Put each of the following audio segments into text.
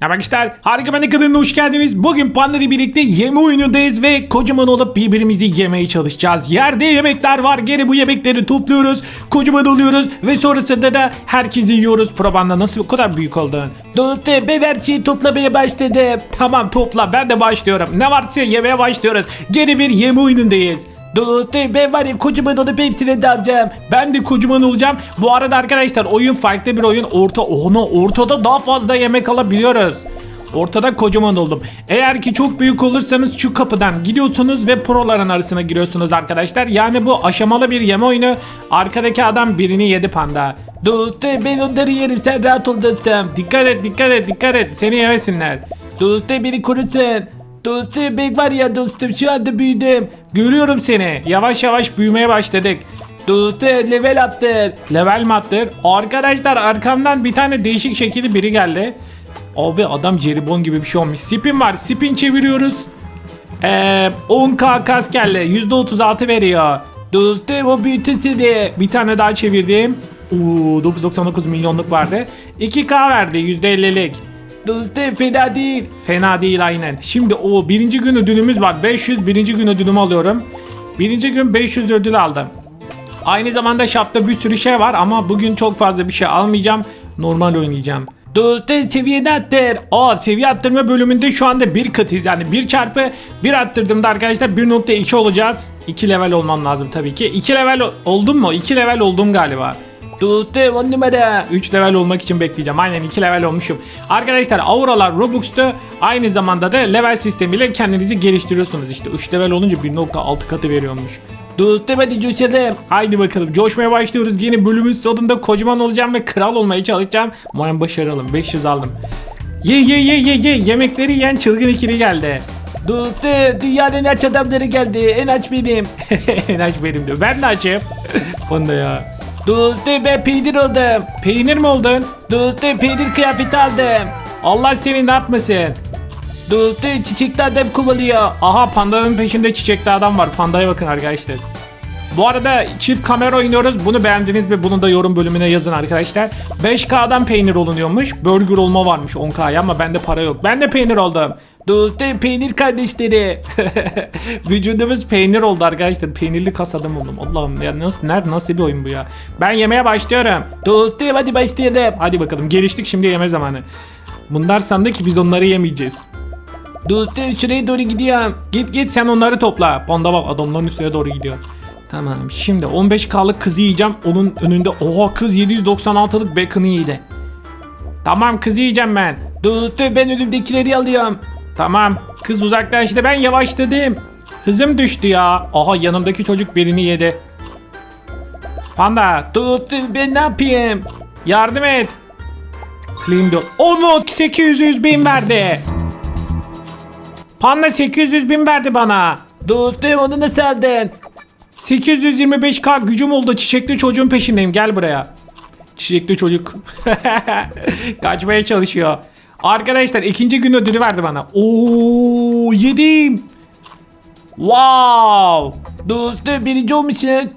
Arkadaşlar harika ben kanalına hoş geldiniz. Bugün Panda'yla birlikte yeme oyunundayız ve kocaman olup birbirimizi yemeye çalışacağız. Yerde yemekler var. Geri bu yemekleri topluyoruz. Kocaman oluyoruz ve sonrasında da herkesi yiyoruz. Probanda nasıl bu kadar büyük oldun? Dostum ben her şeyi toplamaya başladım. Tamam topla ben de başlıyorum. Ne varsa yemeye başlıyoruz. Geri bir yeme oyunundayız. Dostum ben var ya kocaman olup hepsine dalacağım. Ben de kocaman olacağım. Bu arada arkadaşlar oyun farklı bir oyun. Orta onu ortada daha fazla yemek alabiliyoruz. Ortada kocaman oldum. Eğer ki çok büyük olursanız şu kapıdan gidiyorsunuz ve proların arasına giriyorsunuz arkadaşlar. Yani bu aşamalı bir yeme oyunu. Arkadaki adam birini yedi panda. Dostum ben onları yerim sen rahat ol dostum. Dikkat et dikkat et dikkat et seni yemesinler. Dostum beni korusun. Dostum ben var ya dostum şu anda büyüdüm. Görüyorum seni. Yavaş yavaş büyümeye başladık. Dostum level attır. Level mi attır? Arkadaşlar arkamdan bir tane değişik şekilli biri geldi. Abi adam jelibon gibi bir şey olmuş. Spin var. Spin çeviriyoruz. Ee, 10k kaskerle %36 veriyor. Dostum o büyütüsünü. Bir tane daha çevirdim. Oo, 999 milyonluk vardı. 2k verdi %50'lik. Dostum fena değil. Fena değil aynen. Şimdi o birinci gün ödülümüz var. 500 birinci gün ödülümü alıyorum. Birinci gün 500 ödül aldım. Aynı zamanda shopta bir sürü şey var ama bugün çok fazla bir şey almayacağım. Normal oynayacağım. Dostum seviyeni attır. Aa seviye attırma bölümünde şu anda bir katıyız. Yani 1 çarpı 1 attırdığımda arkadaşlar 1.2 olacağız. 2 level olmam lazım tabii ki. 2 level oldum mu? 2 level oldum galiba. Dostum 10 numara. 3 level olmak için bekleyeceğim. Aynen 2 level olmuşum. Arkadaşlar auralar Robux'ta aynı zamanda da level sistemiyle kendinizi geliştiriyorsunuz. İşte 3 level olunca 1.6 katı veriyormuş. Dostum hadi coşalım. Haydi bakalım coşmaya başlıyoruz. Yeni bölümün sonunda kocaman olacağım ve kral olmaya çalışacağım. Umarım başaralım. 500 aldım. Ye ye ye ye ye yemekleri yiyen çılgın ikili geldi. Dostum dünyanın en aç adamları geldi. En aç benim. en aç benim diyor. Ben de açım. Bunda ya. Dostum ben peynir oldum. Peynir mi oldun? Dostum peynir kıyafeti aldım. Allah seni ne yapmasın? Dostum çiçekli adam kovalıyor. Aha pandanın peşinde çiçekli adam var. Pandaya bakın arkadaşlar. Bu arada çift kamera oynuyoruz. Bunu beğendiniz mi? Bunu da yorum bölümüne yazın arkadaşlar. 5K'dan peynir olunuyormuş. Burger olma varmış 10K'ya ama bende para yok. Ben de peynir oldum. Dostum peynir kardeşleri. Vücudumuz peynir oldu arkadaşlar. Peynirli kas adam oldum. Allah'ım ya nasıl nerede nasıl bir oyun bu ya? Ben yemeye başlıyorum. Dostum hadi başlayalım. Hadi bakalım geliştik şimdi yeme zamanı. Bunlar sandı ki biz onları yemeyeceğiz. Dostum şuraya doğru gidiyorum. Git git sen onları topla. Panda bak adamların üstüne doğru gidiyor. Tamam şimdi 15K'lık kızı yiyeceğim. Onun önünde oha kız 796'lık bacon'ı yedi. Tamam kızı yiyeceğim ben. Dostum ben önümdekileri alıyorum. Tamam kız uzaklaştı ben yavaşladım. Hızım düştü ya. Aha yanımdaki çocuk birini yedi. Panda dostum ben ne yapayım? Yardım et. Clean door. Onu 800 bin verdi. Panda 800 bin verdi bana. Dostum onu nasıl aldın? 825k gücüm oldu. Çiçekli çocuğun peşindeyim. Gel buraya. Çiçekli çocuk. Kaçmaya çalışıyor. Arkadaşlar ikinci gün ödülü verdi bana. Oo yedim. Wow. Dostum birinci olmuşsun.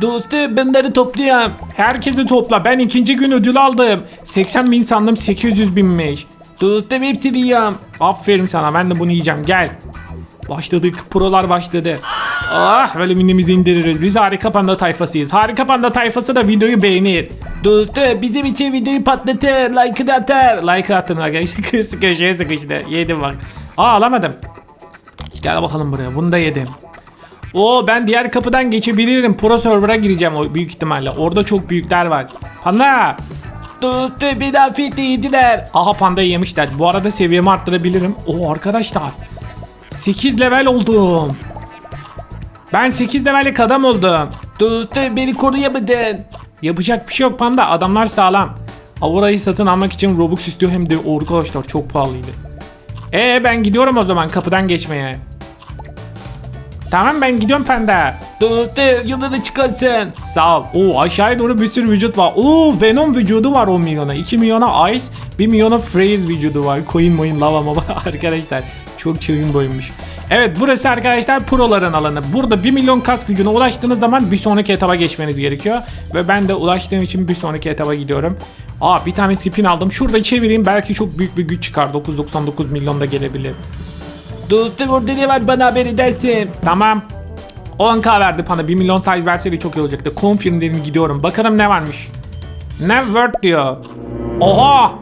Dostum bunları toplayayım. Herkesi topla. Ben ikinci gün ödül aldım. 80 bin sandım 800 binmiş. Dostum hepsini yiyeceğim. Aferin sana ben de bunu yiyeceğim gel. Başladık. Prolar başladı. Ah böyle minimizi indiririz. Biz harika panda tayfasıyız. Harika panda tayfası da videoyu beğenir. Dostum bizim için videoyu patlatır. Like'ı da atar. Like atın arkadaşlar. Köşeye sıkıştı. Yedim bak. Aa alamadım. Gel bakalım buraya. Bunu da yedim. Oo ben diğer kapıdan geçebilirim. Pro server'a gireceğim o büyük ihtimalle. Orada çok büyükler var. Panda. Dostum bir afiyetle yediler. Aha pandayı yemişler. Bu arada seviyemi arttırabilirim. Oo arkadaşlar. 8 level oldum. Ben 8 levellik adam oldum. Dostum beni koruyamadın. Yapacak bir şey yok panda. Adamlar sağlam. Aura'yı satın almak için Robux istiyor hem de arkadaşlar çok pahalıydı. Ee ben gidiyorum o zaman kapıdan geçmeye. Tamam ben gidiyorum panda. Dostum yolunu çıkarsın. Sağ ol. Oo aşağıya doğru bir sürü vücut var. Oo Venom vücudu var 10 milyona. 2 milyona Ice, 1 milyona Freeze vücudu var. Coin moin lava mava arkadaşlar. Çok çılgın boyunmuş. Evet burası arkadaşlar proların alanı. Burada 1 milyon kas gücüne ulaştığınız zaman bir sonraki etaba geçmeniz gerekiyor. Ve ben de ulaştığım için bir sonraki etaba gidiyorum. Aa bir tane spin aldım. Şurada çevireyim belki çok büyük bir güç çıkar. 999 milyon da gelebilir. Dostum orada ne var bana haber edersin. Tamam. 10k verdi bana. 1 milyon size verseydi çok iyi olacaktı. Confirm dedim gidiyorum. Bakalım ne varmış. Ne word diyor. Oha.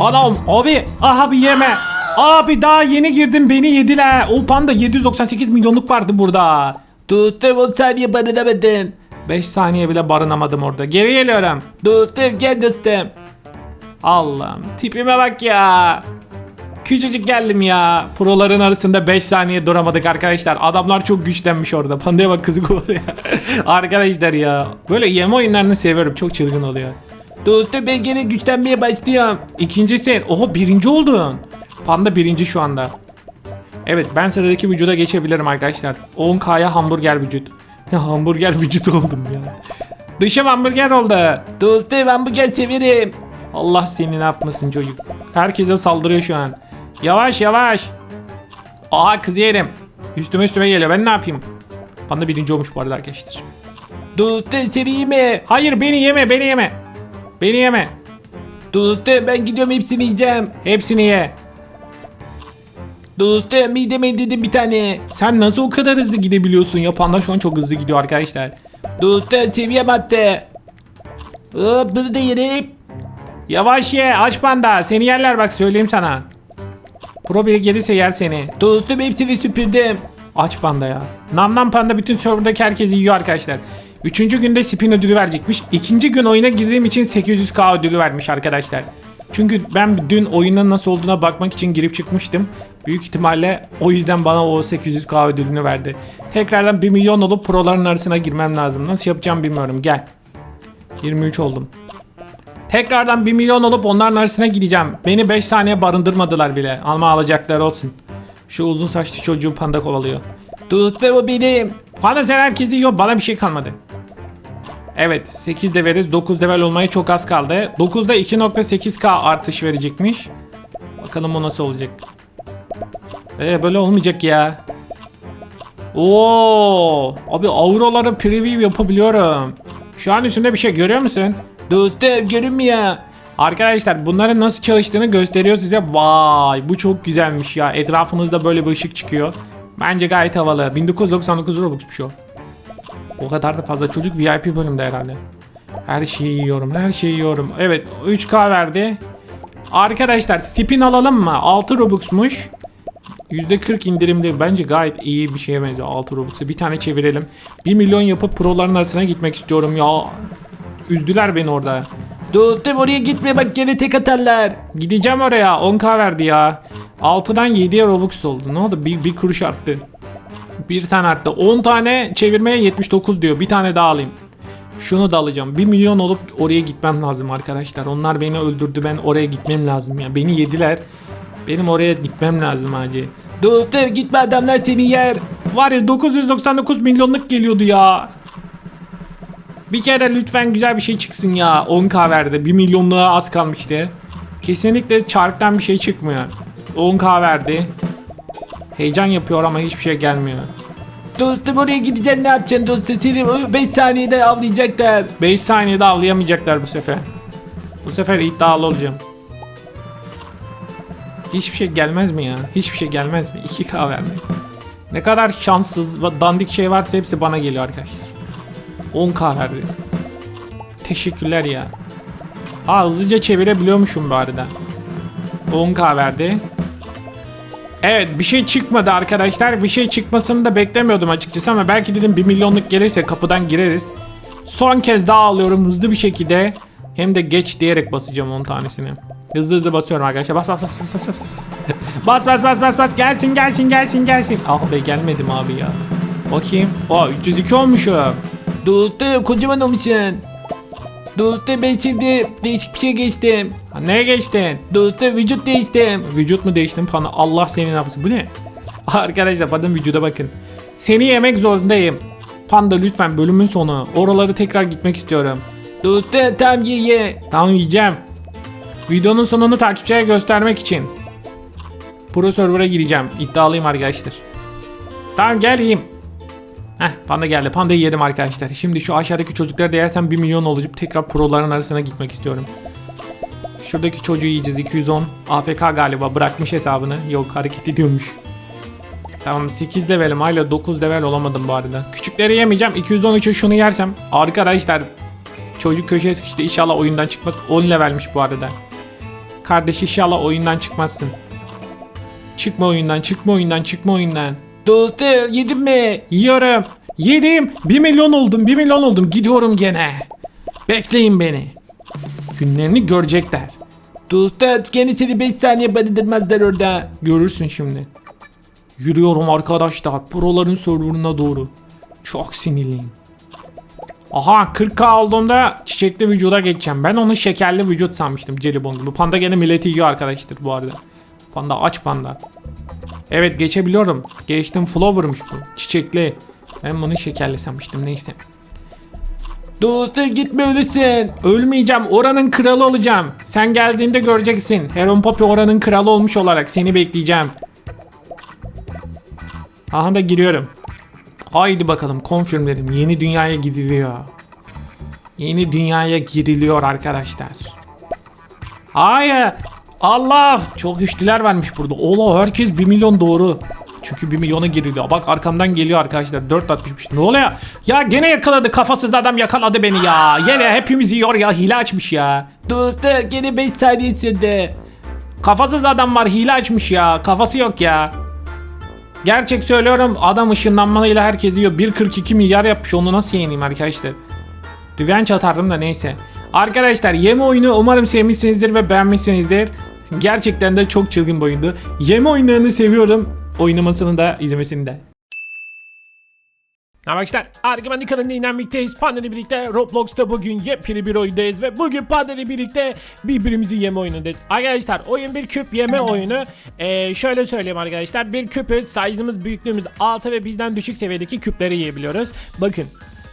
Adam abi. Aha bir yeme. Abi daha yeni girdim beni yediler. O panda 798 milyonluk vardı burada. Dostum 10 saniye barınamadın. 5 saniye bile barınamadım orada. Geri geliyorum. Dostum gel dostum. Allah'ım tipime bak ya. Küçücük geldim ya. Proların arasında 5 saniye duramadık arkadaşlar. Adamlar çok güçlenmiş orada. Pandaya bak kızı kovalıyor. arkadaşlar ya. Böyle yeme oyunlarını seviyorum. Çok çılgın oluyor. Dostum ben gene güçlenmeye başlıyorum. İkincisi. Oho birinci oldun. Panda birinci şu anda. Evet ben sıradaki vücuda geçebilirim arkadaşlar. 10k'ya hamburger vücut. Ya hamburger vücut oldum ya. Dışım hamburger oldu. Dostum hamburger severim. Allah seni ne yapmasın çocuk. Herkese saldırıyor şu an. Yavaş yavaş. Aa kız yerim. Üstüme üstüme geliyor. Ben ne yapayım? Panda birinci olmuş bu arada arkadaşlar. Dostum seni yeme. Hayır beni yeme beni yeme. Beni yeme. Dostum ben gidiyorum hepsini yiyeceğim. Hepsini ye. Dostum mideme dedim bir tane. Sen nasıl o kadar hızlı gidebiliyorsun ya? Panda şu an çok hızlı gidiyor arkadaşlar. Dostum seviyem attı. Hop bunu da yerim. Yavaş ye aç panda. Seni yerler bak söyleyeyim sana. Pro biri gelirse yer seni. Dostum hepsini süpürdüm. Aç panda ya. Nam nam panda bütün serverdaki herkesi yiyor arkadaşlar. Üçüncü günde spin ödülü verecekmiş. İkinci gün oyuna girdiğim için 800k ödülü vermiş arkadaşlar. Çünkü ben dün oyunun nasıl olduğuna bakmak için girip çıkmıştım. Büyük ihtimalle o yüzden bana o 800k ödülünü verdi. Tekrardan 1 milyon olup proların arasına girmem lazım. Nasıl yapacağım bilmiyorum. Gel. 23 oldum. Tekrardan 1 milyon olup onların arasına gideceğim. Beni 5 saniye barındırmadılar bile. Ama alacaklar olsun. Şu uzun saçlı çocuğu panda kovalıyor. O benim. Panda sen herkesi yiyor bana bir şey kalmadı. Evet 8 de veririz 9 level olmaya çok az kaldı. 9'da 2.8k artış verecekmiş. Bakalım o nasıl olacak. Ee böyle olmayacak ya. Oo, abi auraları preview yapabiliyorum. Şu an üstünde bir şey görüyor musun? Dostum görünmüyor. Arkadaşlar bunların nasıl çalıştığını gösteriyor size. Vay bu çok güzelmiş ya. Etrafınızda böyle bir ışık çıkıyor. Bence gayet havalı. 1999 Robux'muş o. O kadar da fazla çocuk VIP bölümde herhalde. Her şeyi yiyorum, her şeyi yiyorum. Evet 3K verdi. Arkadaşlar spin alalım mı? 6 Robux'muş. %40 indirimli bence gayet iyi bir şeye benziyor 6 Robux'u. Bir tane çevirelim. 1 milyon yapıp proların arasına gitmek istiyorum ya. Üzdüler beni orada. Dostum oraya gitme bak gene tek atarlar. Gideceğim oraya. 10k verdi ya. 6'dan 7'ye Robux oldu. Ne oldu? Bir, bir kuruş arttı. Bir tane arttı. 10 tane çevirmeye 79 diyor. Bir tane daha alayım. Şunu da alacağım. 1 milyon olup oraya gitmem lazım arkadaşlar. Onlar beni öldürdü. Ben oraya gitmem lazım ya. Beni yediler. Benim oraya gitmem lazım acil. Dostum gitme adamlar seni yer. Var ya 999 milyonluk geliyordu ya. Bir kere lütfen güzel bir şey çıksın ya. 10k verdi. 1 milyonluğa az kalmıştı. Kesinlikle çarktan bir şey çıkmıyor. 10k verdi. Heyecan yapıyor ama hiçbir şey gelmiyor. Dostum oraya gideceksin ne yapacaksın dostum seni 5 saniyede avlayacaklar. 5 saniyede avlayamayacaklar bu sefer. Bu sefer iddialı olacağım. Hiçbir şey gelmez mi ya? Hiçbir şey gelmez mi? 2k verdi. Ne kadar şanssız ve dandik şey varsa hepsi bana geliyor arkadaşlar. 10k verdi. Teşekkürler ya. Aa hızlıca çevirebiliyormuşum bu arada. 10k verdi. Evet bir şey çıkmadı arkadaşlar. Bir şey çıkmasını da beklemiyordum açıkçası ama belki dedim 1 milyonluk gelirse kapıdan gireriz. Son kez daha alıyorum hızlı bir şekilde. Hem de geç diyerek basacağım 10 tanesini. Hızlı hızlı basıyorum arkadaşlar. Bas bas bas bas bas bas. bas. bas bas bas bas bas gelsin gelsin gelsin gelsin. Ah be gelmedim abi ya. Bakayım. Aa 302 olmuşum. Dostum kocaman olmuşsun. Dostum ben şimdi değişik bir şey geçtim. Ha, neye geçtin? Dostum vücut değiştim. Vücut mu değiştin pana? Allah seni ne yapsın? Bu ne? Arkadaşlar pardon vücuda bakın. Seni yemek zorundayım. Panda lütfen bölümün sonu. Oraları tekrar gitmek istiyorum. Dostum tam ye ye. Tamam yiyeceğim. Videonun sonunu takipçiye göstermek için. Pro server'a gireceğim. İddialıyım arkadaşlar. Tamam gel. Heh panda geldi. Pandayı yedim arkadaşlar. Şimdi şu aşağıdaki çocukları da yersem 1 milyon olacak. Tekrar proların arasına gitmek istiyorum. Şuradaki çocuğu yiyeceğiz 210. AFK galiba bırakmış hesabını. Yok hareket ediyormuş. Tamam 8 levelim hala 9 level olamadım bu arada. Küçükleri yemeyeceğim. 213'e şunu yersem. Arkadaşlar çocuk köşeye sıkıştı. İnşallah oyundan çıkmaz. 10 levelmiş bu arada. Kardeş inşallah oyundan çıkmazsın. Çıkma oyundan, çıkma oyundan, çıkma oyundan. Dostum yedin mi? Yiyorum. Yedim. 1 milyon oldum. 1 milyon oldum. Gidiyorum gene. Bekleyin beni. Günlerini görecekler. Dostum gene seni 5 saniye bandırmazlar orada. Görürsün şimdi. Yürüyorum arkadaşlar. Proların serverına doğru. Çok sinirliyim. Aha 40k olduğumda çiçekli vücuda geçeceğim. Ben onu şekerli vücut sanmıştım jelibon gibi. Panda gene milleti yiyor arkadaşlar bu arada. Panda aç panda. Evet geçebiliyorum. Geçtim flower'mış bu. Çiçekli. Ben bunu şekerli sanmıştım neyse. Dostum gitme ölüsün. Ölmeyeceğim. Oranın kralı olacağım. Sen geldiğinde göreceksin. Heron Poppy oranın kralı olmuş olarak seni bekleyeceğim. Aha da giriyorum. Haydi bakalım confirm dedim. Yeni dünyaya gidiliyor. Yeni dünyaya giriliyor arkadaşlar. Hayır. Allah. Çok güçlüler varmış burada. Ola herkes 1 milyon doğru. Çünkü 1 milyona giriliyor. Bak arkamdan geliyor arkadaşlar. 4 atmışmış. Ne oluyor? Ya gene yakaladı. Kafasız adam yakaladı beni ya. Yine hepimiz yiyor ya. Hile açmış ya. Dostum gene 5 saniye sürdü. Kafasız adam var. Hile açmış ya. Kafası yok ya. Gerçek söylüyorum. Adam ışınlanmalıyla herkes yiyor. 1.42 milyar yapmış. Onu nasıl yeneyim arkadaşlar? Revenge atardım da neyse. Arkadaşlar yeme oyunu umarım sevmişsinizdir ve beğenmişsinizdir. Gerçekten de çok çılgın bir oyundu. Yeme oyunlarını seviyorum. Oynamasını da izlemesini de. Arkadaşlar Argüman kanalında inanmakteyiz. Panda ile birlikte Roblox'ta bugün yepyeni bir oyundayız ve bugün Panda ile birlikte birbirimizi yeme oyunundayız. Arkadaşlar oyun bir küp yeme oyunu. Ee, şöyle söyleyeyim arkadaşlar bir küpüz size'ımız büyüklüğümüz 6 ve bizden düşük seviyedeki küpleri yiyebiliyoruz. Bakın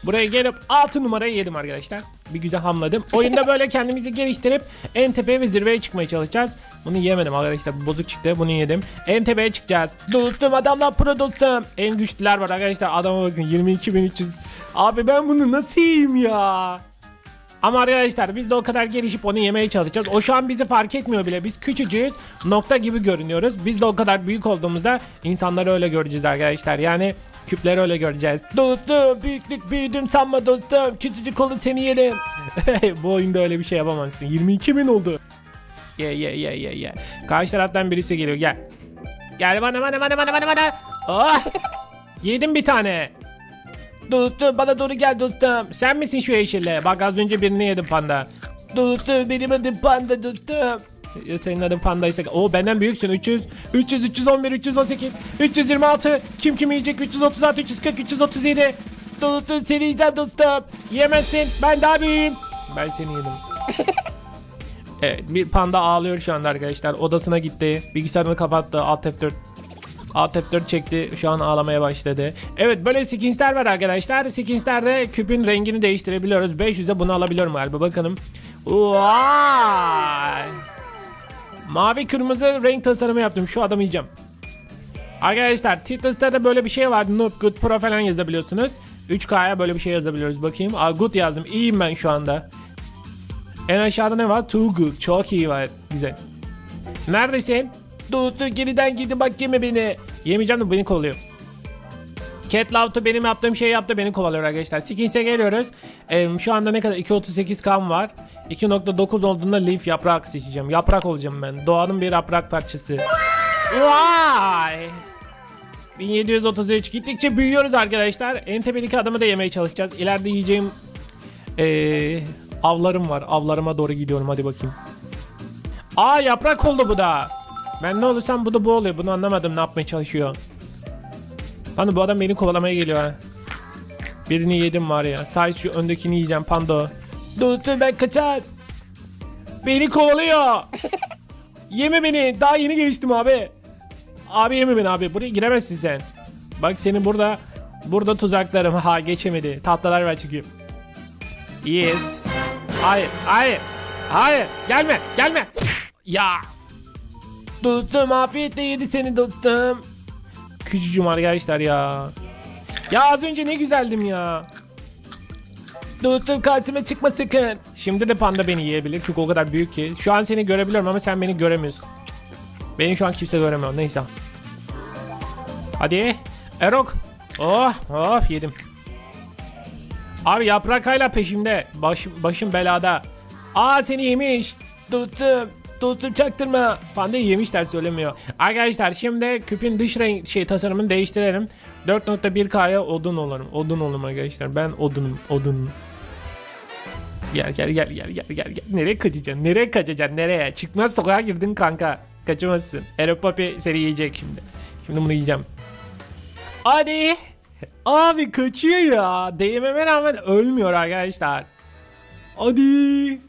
Buraya gelip 6 numarayı yedim arkadaşlar. Bir güzel hamladım. Oyunda böyle kendimizi geliştirip en tepeye ve zirveye çıkmaya çalışacağız. Bunu yemedim arkadaşlar. Bozuk çıktı. Bunu yedim. En tepeye çıkacağız. Dostum adamlar pro dostum. En güçlüler var arkadaşlar. Adama bakın 22.300. Abi ben bunu nasıl yiyeyim ya? Ama arkadaşlar biz de o kadar gelişip onu yemeye çalışacağız. O şu an bizi fark etmiyor bile. Biz küçücüğüz. Nokta gibi görünüyoruz. Biz de o kadar büyük olduğumuzda insanları öyle göreceğiz arkadaşlar. Yani küpleri öyle göreceğiz. Dostum büyüklük büyüdüm sanma dostum. Küçücük olun seni yerim. Bu oyunda öyle bir şey yapamazsın. 22 bin oldu. Ye ye ye ye ye. Karşı taraftan birisi geliyor. Gel. Gel bana bana bana bana bana bana. Oh! Yedim bir tane. Dostum bana doğru gel dostum. Sen misin şu yeşille? Bak az önce birini yedim panda. Dostum benim adım panda dostum. Ya Senin adın pandaysa. O benden büyüksün. 300, 300, 311, 318, 326. Kim kimi yiyecek? 336, 340, 337. Dostum seni yiyeceğim dostum. Yemezsin. Ben daha büyüğüm. Ben seni yedim. evet bir panda ağlıyor şu anda arkadaşlar. Odasına gitti. Bilgisayarını kapattı. Alt F4 Alt F4 çekti. Şu an ağlamaya başladı. Evet böyle skinsler var arkadaşlar. Skins'lerde küpün rengini değiştirebiliyoruz. 500'e bunu alabiliyorum galiba. Bakalım. Vay! Mavi kırmızı renk tasarımı yaptım. Şu adamı yiyeceğim. Arkadaşlar Titus'ta da böyle bir şey vardı. Noob Good Pro falan yazabiliyorsunuz. 3K'ya böyle bir şey yazabiliyoruz. Bakayım. Aa, good yazdım. İyiyim ben şu anda. En aşağıda ne var? Too good. Çok iyi var. Güzel. Neredesin? Dostum geriden gidin bak yeme beni. Yemeyeceğim de beni kovalıyor. Cat Love'da benim yaptığım şeyi yaptı beni kovalıyor arkadaşlar. Skins'e geliyoruz. Ee, şu anda ne kadar? 2.38 kam var. 2.9 olduğunda leaf yaprak seçeceğim. Yaprak olacağım ben. Doğanın bir yaprak parçası. Vay! 1733 gittikçe büyüyoruz arkadaşlar. En tepedeki adamı da yemeye çalışacağız. İleride yiyeceğim ee, avlarım var. Avlarıma doğru gidiyorum hadi bakayım. Aa yaprak oldu bu da. Ben ne olursam bu da bu oluyor. Bunu anlamadım ne yapmaya çalışıyor. Hani bu adam beni kovalamaya geliyor ha. Birini yedim var ya. Sadece şu öndekini yiyeceğim panda. Dostum ben kaçar. Beni kovalıyor. yeme beni. Daha yeni geliştim abi. Abi yeme beni abi. Buraya giremezsin sen. Bak senin burada burada tuzaklarım. Ha geçemedi. Tahtalar var çünkü. Yes. Hayır. Hayır. Hayır. Gelme. Gelme. Ya. Dostum afiyetle yedi seni dostum. Küçücüğüm arkadaşlar ya. Ya az önce ne güzeldim ya. Dostum karşıma çıkma sakın. Şimdi de panda beni yiyebilir çünkü o kadar büyük ki. Şu an seni görebiliyorum ama sen beni göremiyorsun. Beni şu an kimse göremiyor. Neyse. Hadi. Erok. Oh, oh yedim. Abi yaprak hala peşimde. Baş, başım belada. Aa seni yemiş. Dostum. Dostum çaktırma. Panda yemişler söylemiyor. Arkadaşlar şimdi küpün dış renk şey tasarımını değiştirelim. 4.1K'ya odun olurum. Odun olurum arkadaşlar. Ben odunum. Odun. Gel gel gel gel gel gel gel. Nereye kaçacaksın? Nereye kaçacaksın? Nereye? Çıkmaz sokağa girdin kanka. Kaçamazsın. Erop Papi seni yiyecek şimdi. Şimdi bunu yiyeceğim. Hadi. Abi kaçıyor ya. Değmeme rağmen ölmüyor arkadaşlar. Hadi.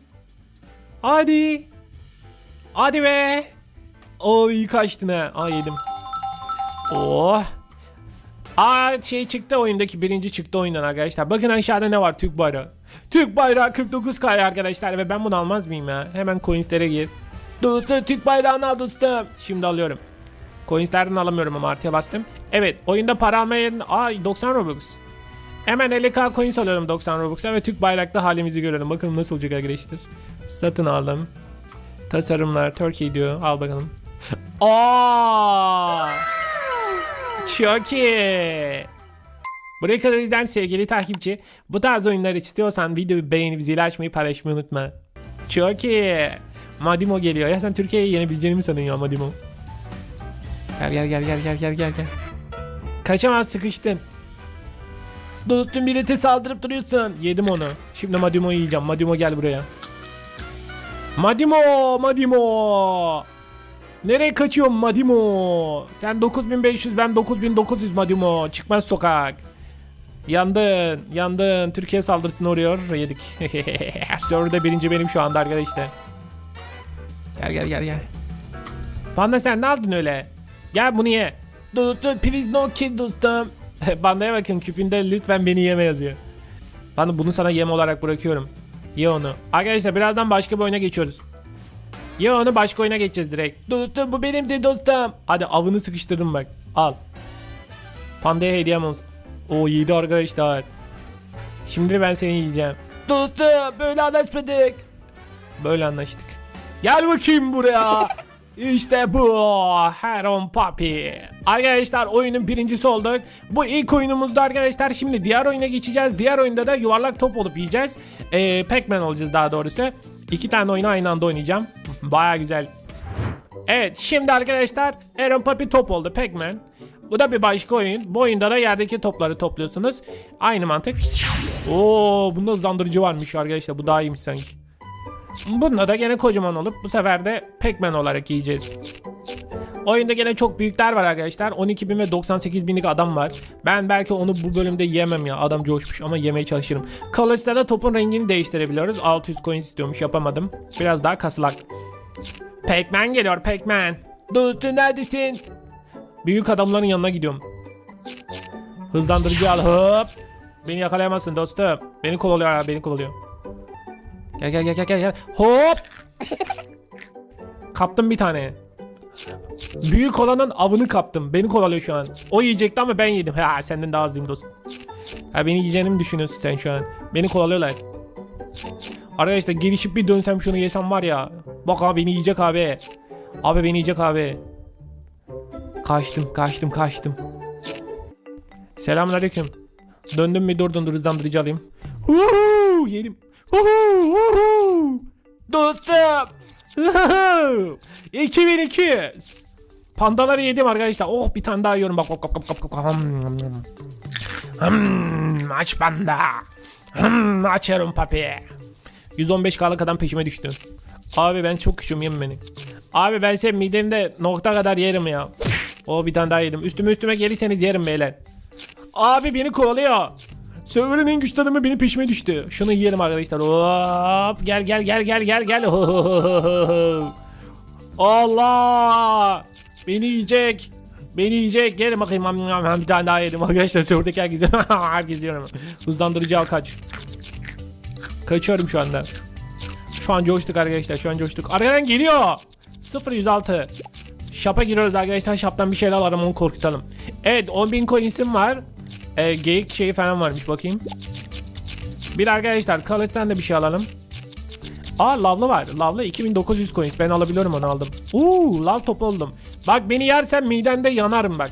Hadi. Hadi be. Oo iyi kaçtın ha. Aa yedim. Oh. Aa şey çıktı oyundaki birinci çıktı oyundan arkadaşlar. Bakın aşağıda ne var? Türk bayrağı. Türk bayrağı 49k arkadaşlar ve ben bunu almaz mıyım ya? Hemen coinslere gir. Dostum Türk bayrağını al dostum. Şimdi alıyorum. Coinslerden alamıyorum ama artıya bastım. Evet oyunda para almaya yerine... Aa 90 Robux. Hemen 50k coins alıyorum 90 Robux'a ve Türk bayraklı halimizi görelim. Bakalım nasıl olacak arkadaşlar. Satın aldım. Tasarımlar Turkey diyor. Al bakalım. Aa! Çok iyi. Buraya kadar izleyen sevgili takipçi. Bu tarz oyunlar istiyorsan videoyu beğenip zil açmayı paylaşmayı unutma. Çok iyi. Madimo geliyor. Ya sen Türkiye'yi yenebileceğini mi sanıyorsun ya Madimo? Gel gel gel gel gel gel gel gel. Kaçamaz sıkıştın. Dostum millete saldırıp duruyorsun. Yedim onu. Şimdi Madimo'yu yiyeceğim. Madimo gel buraya. Madimo! Madimo! Nereye kaçıyorsun Madimo? Sen 9500 ben 9900 Madimo. Çıkmaz sokak. Yandın, yandın. Türkiye saldırısına uğruyor. Yedik. Server'da birinci benim şu anda arkadaşlar. Gel gel gel gel. Panda sen ne aldın öyle? Gel bunu ye. Dostum please no kill dostum. Bandaya bakın küpünde lütfen beni yeme yazıyor. Ben bunu sana yem olarak bırakıyorum. Ye onu. Arkadaşlar birazdan başka bir oyuna geçiyoruz. Ye onu başka oyuna geçeceğiz direkt. Dostum bu benimdir dostum. Hadi avını sıkıştırdım bak. Al. Pandaya hediyem olsun. O yedi arkadaşlar. Şimdi ben seni yiyeceğim. Dostum böyle anlaşmadık. Böyle anlaştık. Gel bakayım buraya. İşte bu. Heron Papi. Arkadaşlar oyunun birincisi olduk. Bu ilk oyunumuzda arkadaşlar. Şimdi diğer oyuna geçeceğiz. Diğer oyunda da yuvarlak top olup yiyeceğiz. Ee, Pac-Man olacağız daha doğrusu. İki tane oyunu aynı anda oynayacağım. Baya güzel. Evet şimdi arkadaşlar Heron Papi top oldu Pac-Man. Bu da bir başka oyun. Bu oyunda da yerdeki topları topluyorsunuz. Aynı mantık. Oo bunda hızlandırıcı varmış arkadaşlar. Bu daha iyiymiş sanki. Bunda da gene kocaman olup bu sefer de Pac-Man olarak yiyeceğiz. Oyunda gene çok büyükler var arkadaşlar. 12 bin ve 98 binlik adam var. Ben belki onu bu bölümde yemem ya. Adam coşmuş ama yemeye çalışırım. Kılıçta da topun rengini değiştirebiliyoruz. 600 coin istiyormuş yapamadım. Biraz daha kasılak. Pac-Man geliyor Pac-Man. Dostum neredesin? Büyük adamların yanına gidiyorum. Hızlandırıcı al hop. Beni yakalayamazsın dostum. Beni kovalıyor beni kovalıyor. Gel gel gel gel gel. Hop. kaptım bir tane. Büyük olanın avını kaptım. Beni kovalıyor şu an. O yiyecekti ama ben yedim. Ha senden daha azlıyım dostum. Ha beni yiyeceğini mi düşünüyorsun sen şu an? Beni kovalıyorlar. Arkadaşlar gelişip bir dönsem şunu yesem var ya. Bak abi beni yiyecek abi. Abi beni yiyecek abi. Kaçtım, kaçtım, kaçtım. Selamünaleyküm. Döndüm mü durdun dur hızlandırıcı alayım. Huhu, yedim. Dostum. 2002. Pandaları yedim arkadaşlar. Oh bir tane daha yiyorum bak bak bak bak. bak. Hmm, aç panda. Hmm, açarım papi. 115k'lık adam peşime düştü. Abi ben çok küçüğüm yem beni. Abi ben senin midemde nokta kadar yerim ya. O bir tane daha yedim. Üstüme üstüme gelirseniz yerim beyler. Abi beni kovalıyor. Server'ın en güçlü adamı benim peşime düştü. Şunu yiyelim arkadaşlar. Hop gel gel gel gel gel gel. Allah! Beni yiyecek. Beni yiyecek. Gelin bakayım. Bir tane daha yedim arkadaşlar. Serverdeki herkes herkes yiyorum. Hızlandırıcı al kaç. Kaçıyorum şu anda. Şu an coştuk arkadaşlar. Şu an coştuk. Arkadan geliyor. 0106. Shop'a giriyoruz arkadaşlar. Shop'tan bir şeyler alalım onu korkutalım. Evet 10.000 coins'im var. Ee, geyik şeyi falan varmış bakayım. Bir de arkadaşlar Kılıç'tan da bir şey alalım. Aa lavlı var. Lavlı 2900 coins. Ben alabiliyorum onu aldım. Uuu lav topu oldum. Bak beni yersen midende yanarım bak.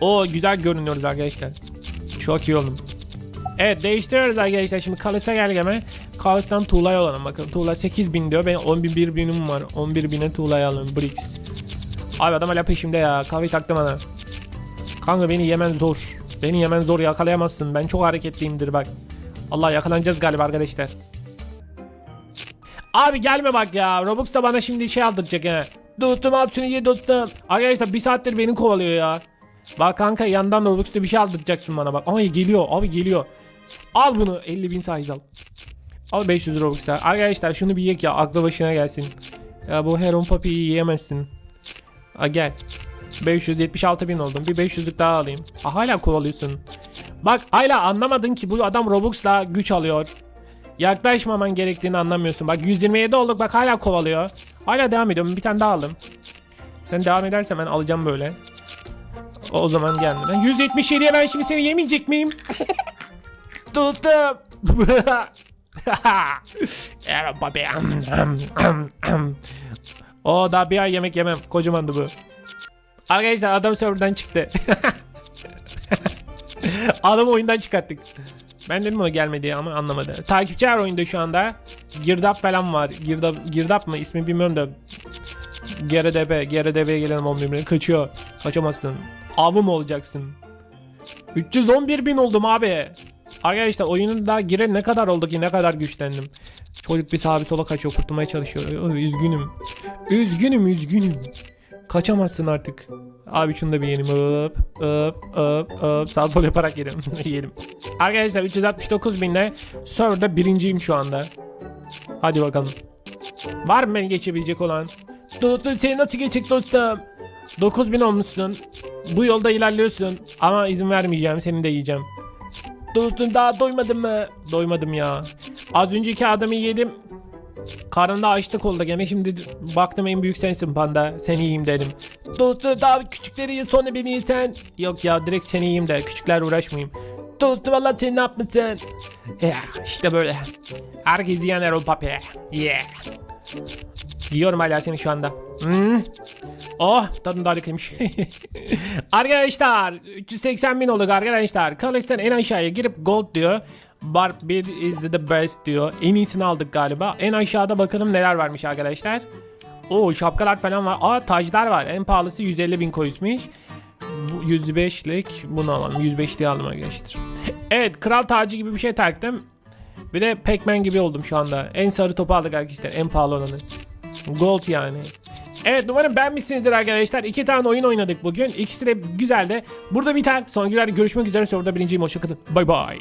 O güzel görünüyoruz arkadaşlar. Çok iyi oldum. Evet değiştiriyoruz arkadaşlar. Şimdi Kılıç'a gel geme. Kılıç'tan tuğlaya alalım bakalım. Tuğla 8000 diyor. Benim 11 binim var. 11 bine tuğlaya alalım. Bricks. Abi adam hala peşimde ya. Kahve taktım bana. Kanka beni yemen zor. Beni yemen zor yakalayamazsın. Ben çok hareketliyimdir bak. Allah yakalanacağız galiba arkadaşlar. Abi gelme bak ya. Robux da bana şimdi şey aldıracak he. Dostum al şunu ye dostum. Arkadaşlar bir saattir beni kovalıyor ya. Bak kanka yandan Robux'ta bir şey aldıracaksın bana bak. Ay geliyor abi geliyor. Al bunu 50 bin size al. Al 500 Robux'lar. Arkadaşlar şunu bir yek ya aklı başına gelsin. Ya bu Heron Papi'yi yiyemezsin. Ha gel. 576 bin oldum. Bir 500'lük daha alayım. Ha, hala kovalıyorsun. Bak hala anlamadın ki bu adam Robux'la güç alıyor. Yaklaşmaman gerektiğini anlamıyorsun. Bak 127 olduk bak hala kovalıyor. Hala devam ediyorum. Bir tane daha aldım. Sen devam edersen ben alacağım böyle. O zaman gelmeden. 177'ye ben şimdi seni yemeyecek miyim? Dostum. Evet babi. o daha bir ay yemek yemem. Kocamandı bu. Arkadaşlar adam serverdan çıktı. Adamı oyundan çıkarttık. Ben dedim o gelmedi ama anlamadı. Takipçi var oyunda şu anda. Girdap falan var. Girdap, girdap mı ismi bilmiyorum da. GRDB. GRDB'ye gelen 11 bin. Kaçıyor. Kaçamazsın. Avım olacaksın. 311 bin oldum abi. Arkadaşlar oyunun daha girer ne kadar oldu ki ne kadar güçlendim. Çocuk bir sağa bir sola kaçıyor kurtulmaya çalışıyor. Üzgünüm. Üzgünüm üzgünüm. Kaçamazsın artık. Abi şunu da bir yiyelim. Hop hop hop hop. Sağ sol yaparak yiyelim. yiyelim. Arkadaşlar 369 binle serverda birinciyim şu anda. Hadi bakalım. Var mı beni geçebilecek olan? Dostum seni nasıl geçecek dostum? 9000 olmuşsun. Bu yolda ilerliyorsun. Ama izin vermeyeceğim. Seni de yiyeceğim. Dostum daha doymadın mı? Doymadım ya. Az önceki adamı yedim. Karnında açlık oldu gene. Şimdi baktım en büyük sensin panda. Seni yiyeyim dedim. Dostum daha küçükleri ye sonra beni yesen. Yok ya direkt seni yiyeyim de küçükler uğraşmayayım. Dostum Allah sen ne yapmışsın? Ya işte böyle. Herkes yiyenler o papi. Yeah. Yiyorum hala seni şu anda. Hmm. Oh tadın da harikaymış. arkadaşlar 380 bin olduk arkadaşlar. Kılıçtan en aşağıya girip gold diyor. Barb 1 is the best diyor. En iyisini aldık galiba. En aşağıda bakalım neler varmış arkadaşlar. Oo şapkalar falan var. Aa taclar var. En pahalısı 150 bin koymuş. Bu 105'lik bunu alalım. 105'liği aldım arkadaşlar. Evet kral tacı gibi bir şey taktım. Bir de Pac-Man gibi oldum şu anda. En sarı topu aldık arkadaşlar. En pahalı olanı. Gold yani. Evet umarım beğenmişsinizdir arkadaşlar. İki tane oyun oynadık bugün. İkisi de güzeldi. Burada biter. Sonraki görüşmek üzere. Sonra da birinciyim. Hoşçakalın. Bay bay.